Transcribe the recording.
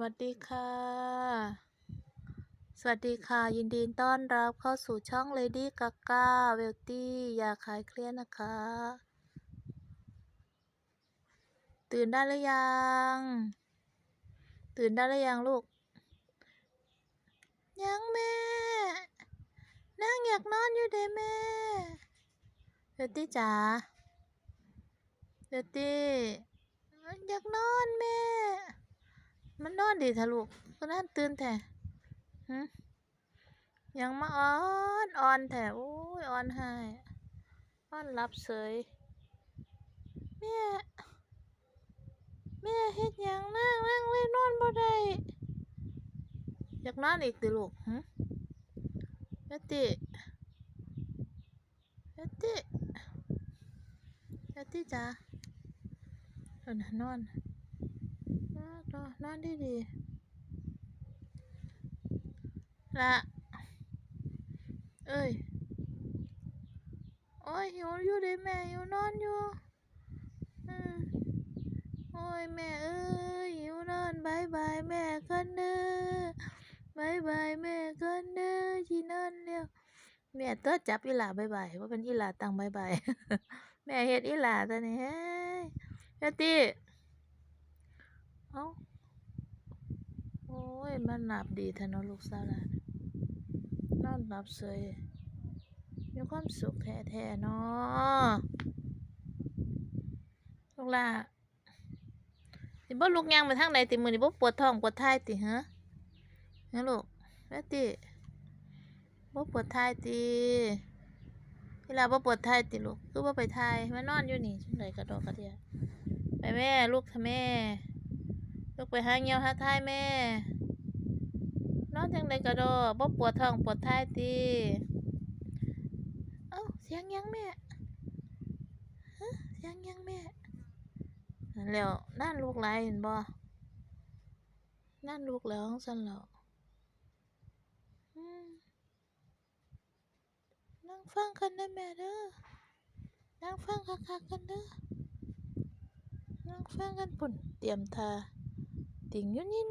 วัสดีค่ะ สวัสดีค่ะ ยินดีต้อนรับเข้าสู่ช่อง Lady Gaga w e l t y อย่าคลายเครียดนะคะ ตื่นได้หรือยัง ตื่นได้หรือยังลูก ยังแม่ นั่งอยากนอนอยู่เด้แม่เวลตี้จ๋าเวลตี้อยากนอนแม่ มันนอนดีทะลูกก็นั่นตื่นแท้ยังมาอ่อนอ่อนแท้โอ้ยอ่อนให้อ่อนรับเสยแม่แม่เฮ็ดยังนั่งนั่งเลยนอนบ่ได้อยากนอนอีกติลูกหึเอติเอติเอติจ้าเออนนอน นนอนดีดีละเอ้ย โอ้ยหิวอยู่ด้แม่หิวนอนอยู่อืมโอ้ยแม่เอ้ยหิวนอนบายบายแม่กันเด้อบายบายแม่กันเด้อชีนอนเร็วแม่เตอจับอีหลาบายบายว่าเป็นอีหลาตังบายบายแม่เฮ็ดอีหลาตัวนี้เฮ้ยเฮ็ดติเอ้า อ้ยมันหลับดีทนลูกสาวหลานนอนหลับเสยมีความสุขแท้ๆเนาะลูกหล่ะสิบ่ลูกย่างไปทางใดติมือนี้บ่ปวดท้องปวดท้ายติฮะฮะลูกเฮ็ดติบ่ปวดท้ายติเวลาบ่ปวดท้ายติลูกคือบ่ไปทายมานอนอยู่นี่จังไดกระดอกกระเดียไปแม่ลูกทะแม่ลูกไปหาเหี่ยวหาท้ายแม่ นอนจังไดกระดอบ่ปวดท้องปวดท้ายติเอ้าเสียงยังแม่ฮะเสียงยังแม่แล้วนั่นลูกหลายเห็นบ่นั่นลูกแล้วของฉันแล้วอืมนั่งฟังกันนะแม่เด้อนั่งฟังคักๆกันเด้อนั่งฟังกันปุ่นเตรียมทาติ่งยุ่นยิน